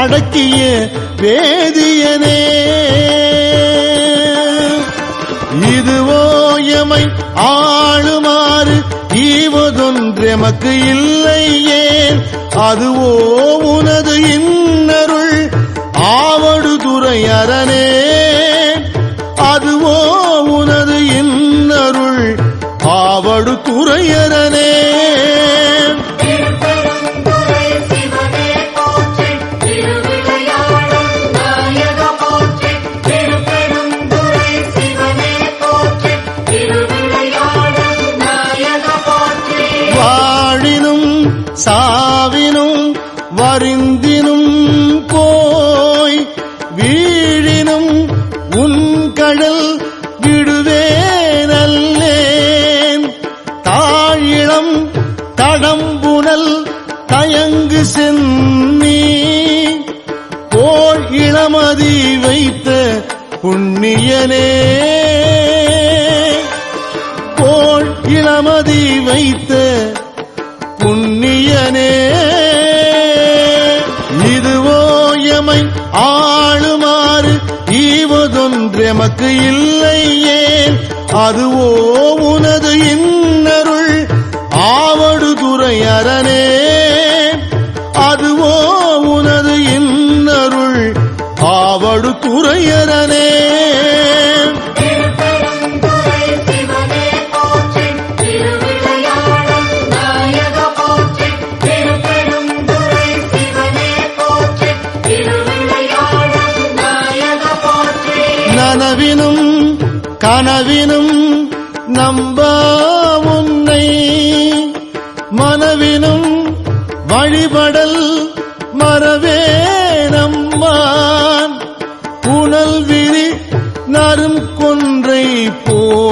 அடக்கிய வேதியனே. இதுவோ எமை ஆளுமாறு ஈவதொன்றெமக்கு இல்லையே அதுவோ உனது இன்னருள் ஆவடு துறை துறையரணே அதுவோ உனது இன்னருள் ஆவடு துறையரனே. புண்ணியனே. போல் இளமதி வைத்த புண்ணியனே. இதுவோ எமை ஆளுமாறு ஈவதொன்றெமக்கு இல்லையே அதுவோ உனது இன்னருள் ஆவடு துறையரணே அதுவோ உனது இன்னருள் ஆவடு துறையரனே.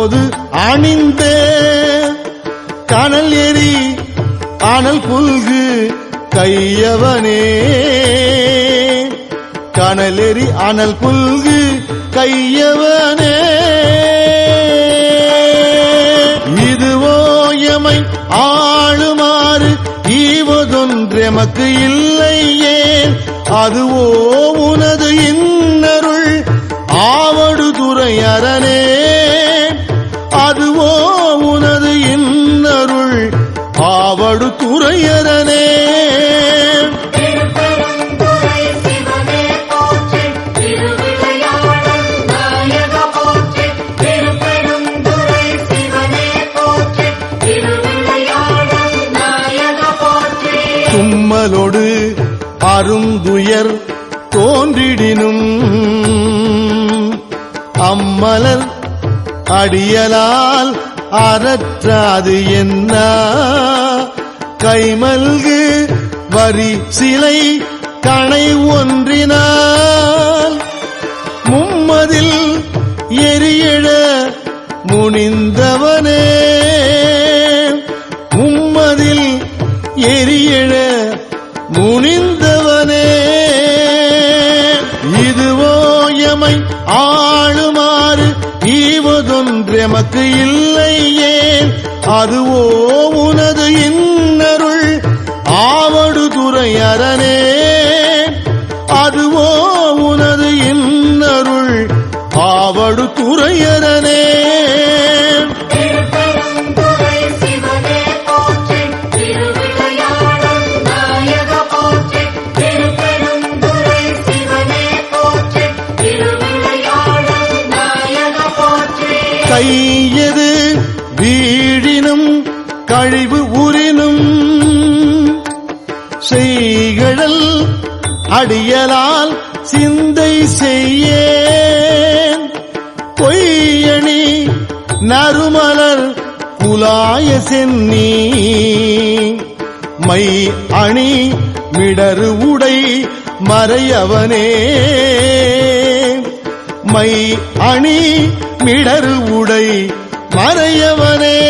போது அணிந்தே. கனல் எரி அனல் புல்கு கையவனே. கனலெறி அனல் புல்கு கையவனே. இதுவோ எமை ஆளுமாறு ஈவதொன்றெமக்கு இல்லையே அதுவோ அருந்துயர் தோன்றிடினும். அம்மலர் அடியலால் அறற்றாது என்ன? கைமல்கு வரி சிலை கணை ஒன்றினால். மும்மதில் எரியழ முனிந்தவனே. ஈவதொன்றெமக்கு இல்லையே அதுவோ கழிவு உரினும் செய்கழல் அடியலால் சிந்தை செய்ய பொய்யணி நறுமலர் குலாய சென்னி. மை அணி மிடரு உடை மறையவனே. மை அணி மிடரு உடை மறையவனே.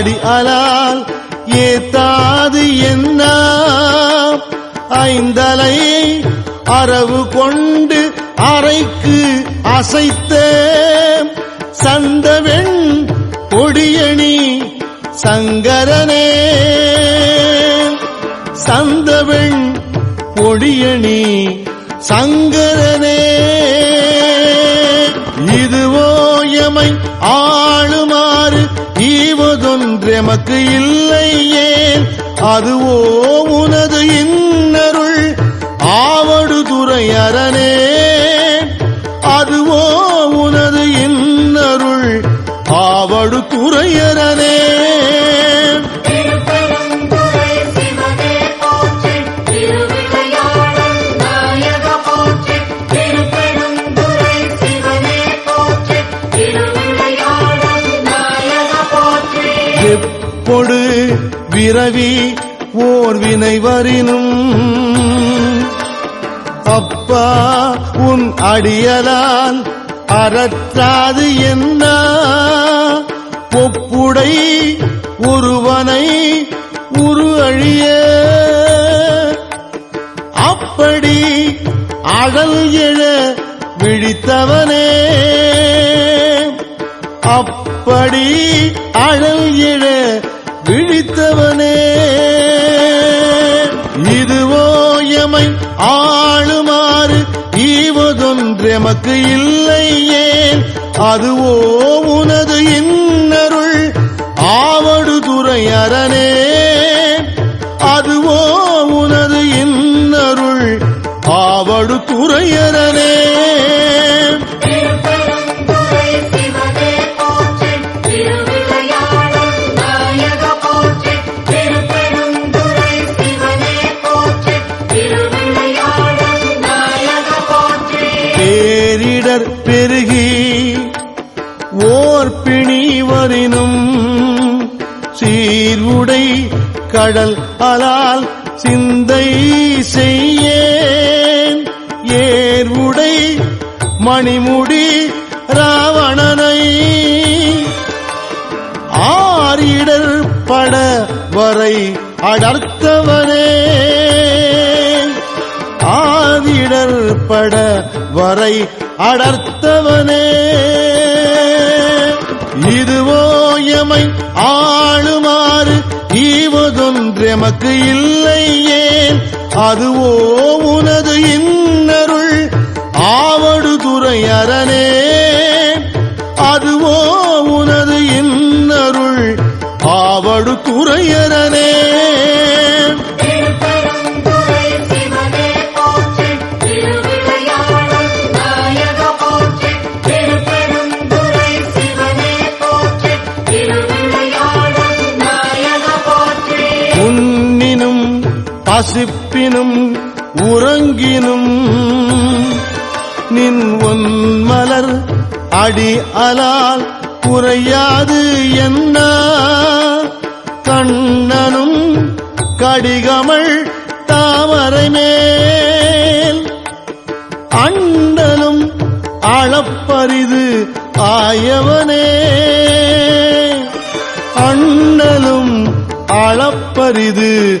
ஆடி அலால் ஏத்தாது என்ன ஐந்தலை அரவு கொண்டு அறைக்கு அசைத்த சந்தவெண் கொடியணி சங்கரனே. சந்தவெண் கொடியணி சங்கரனே எமக்கு இல்லை ஏன்? அதுவோ உனது இன்னருள் பிறவி ஓர் வினை வரினும். அப்பா உன் அடியலால் அறற்றாது என்ன? ஒப்புடை ஒருவனை உரு அழிய. அப்படி அடல் எழ விழித்தவனே. அப்படி அழல் எழ விழித்தவனே. இதுவோ எமை ஆளுமாறு ஈவதொன்றெமக்கு இல்லை ஏன்? அதுவோ உனது இன்னருள் ஆவடு துறை அரணே அதுவோ உனது இன்னருள் ஆவடு துறையரனே. கடல் அலால் சிந்தை செய்யேன். ஏர்வுடை மணிமுடி ராவணனை. ஆரிடர் பட வரை அடர்த்தவனே. ஆதிடர் பட வரை அடர்த்தவனே. இதுவோ எமை ஆளுமாறு ஈவதொன்றெமக்கு இல்லை ஏன்? அதுவோ உனது இன்னருள் ஆவடு துறையரணே அதுவோ உனது இன்னருள் ஆவடு துறையரனே. வாசிப்பினும் உறங்கினும். நின் ஒன்மலர் அடி அலால் குறையாது என்ன? கண்ணனும் கடிகமள் தாமரை மேல். அண்ணலும் அளப்பரிது ஆயவனே. அண்ணனும் அளப்பரிது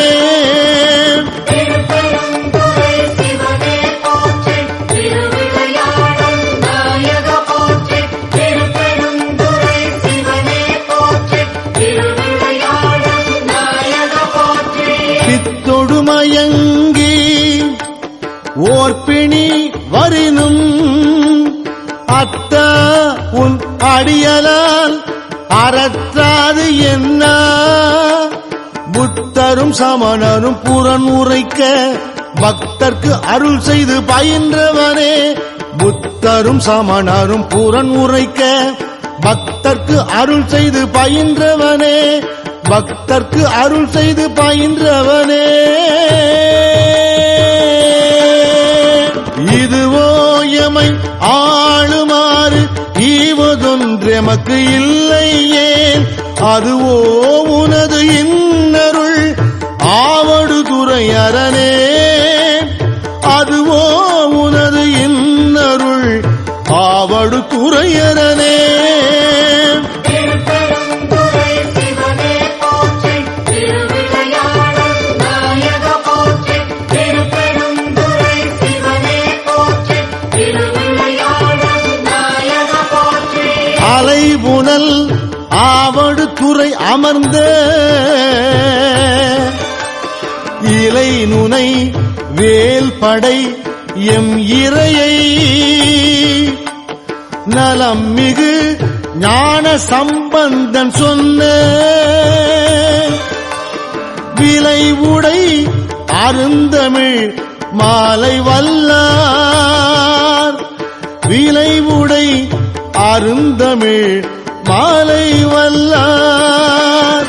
வரினும் அத்த உன் அடியலால் அறற்றாது என்ன? புத்தரும் சமணரும் புறன் உரைக்க பக்தர்க்கு அருள் செய்து பயின்றவனே. புத்தரும் சமணரும் புறன் உரைக்க பக்தர்க்கு அருள் செய்து பயின்றவனே. பக்தர்க்கு அருள் செய்து பயின்ற நமக்கு இல்லை ஏன்? அதுவோ அமர்ந்த இலை நுனை வேல் படை எம் இறையை நலம் மிகு ஞான சம்பந்தன் சொன்ன விலை உடை அருந்தமிழ் மாலை வல்லார். விலை உடை அருந்தமிழ் மாலை வல்லார்.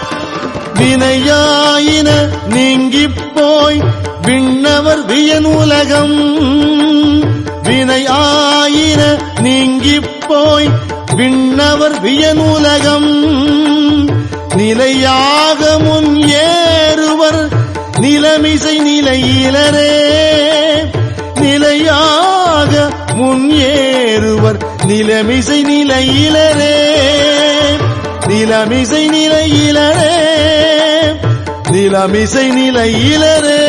வினையாயின நீங்கி போய் விண்ணவர் வியன் உலகம். வினையாயின நீங்கி போய் விண்ணவர் வியன் உலகம். நிலையாக முன் ஏறுவர் நிலமிசை நிலையிலரே. நிலையாக முன் ஏறுவர் நிலமிசை நிலையிலரே நிலமிசை நிலையிலரே நிலமிசை நிலையிலரே